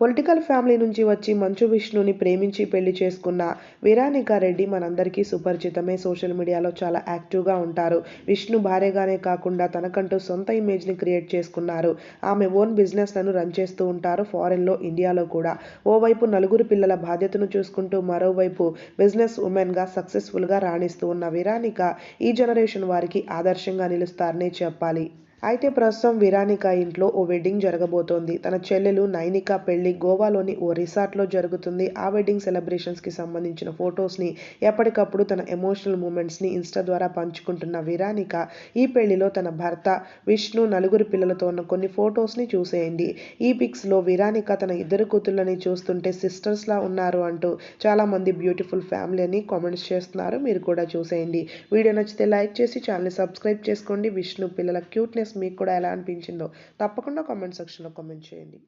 Political family నుంచి వచ్చి మంచు విష్ణుని ప్రేమించి పెళ్ళి చేసుకున్న వీరానికా రెడ్డి మనందరికీ సుపరిచితమే. సోషల్ మీడియాలో చాలా యాక్టివ్గా ఉంటారు. విష్ణు భార్యగానే కాకుండా తనకంటూ సొంత ఇమేజ్ని క్రియేట్ చేసుకున్నారు. ఆమె ఓన్ బిజినెస్లను రన్ చేస్తూ ఉంటారు ఫారెన్లో ఇండియాలో కూడా. ఓవైపు నలుగురు పిల్లల బాధ్యతను చూసుకుంటూ మరోవైపు బిజినెస్ ఉమెన్గా సక్సెస్ఫుల్గా రాణిస్తూ ఉన్న వీరానిక ఈ జనరేషన్ వారికి ఆదర్శంగా నిలుస్తారనే చెప్పాలి. అయితే ప్రస్తుతం విరానిక ఇంట్లో ఓ వెడ్డింగ్ జరగబోతోంది. తన చెల్లెలు నైనిక పెళ్ళి గోవాలోని ఓ రిసార్ట్లో జరుగుతుంది. ఆ వెడ్డింగ్ సెలబ్రేషన్స్కి సంబంధించిన ఫొటోస్ని ఎప్పటికప్పుడు తన ఎమోషనల్ మూమెంట్స్ని ఇన్స్టా ద్వారా పంచుకుంటున్న విరానిక ఈ పెళ్ళిలో తన భర్త విష్ణు నలుగురు పిల్లలతో ఉన్న కొన్ని ఫొటోస్ని చూసేయండి. ఈ పిక్స్లో విరానిక తన ఇద్దరు కూతుళ్ళని చూస్తుంటే సిస్టర్స్లా ఉన్నారు అంటూ చాలామంది బ్యూటిఫుల్ ఫ్యామిలీ అని కామెంట్స్ చేస్తున్నారు. మీరు కూడా చూసేయండి. వీడియో నచ్చితే లైక్ చేసి ఛానల్ని సబ్స్క్రైబ్ చేసుకోండి. విష్ణు పిల్లల క్యూట్నెస్ మీకు కూడా ఎలా అనిపించిందో తప్పకుండా కామెంట్ సెక్షన్లో కామెంట్ చేయండి.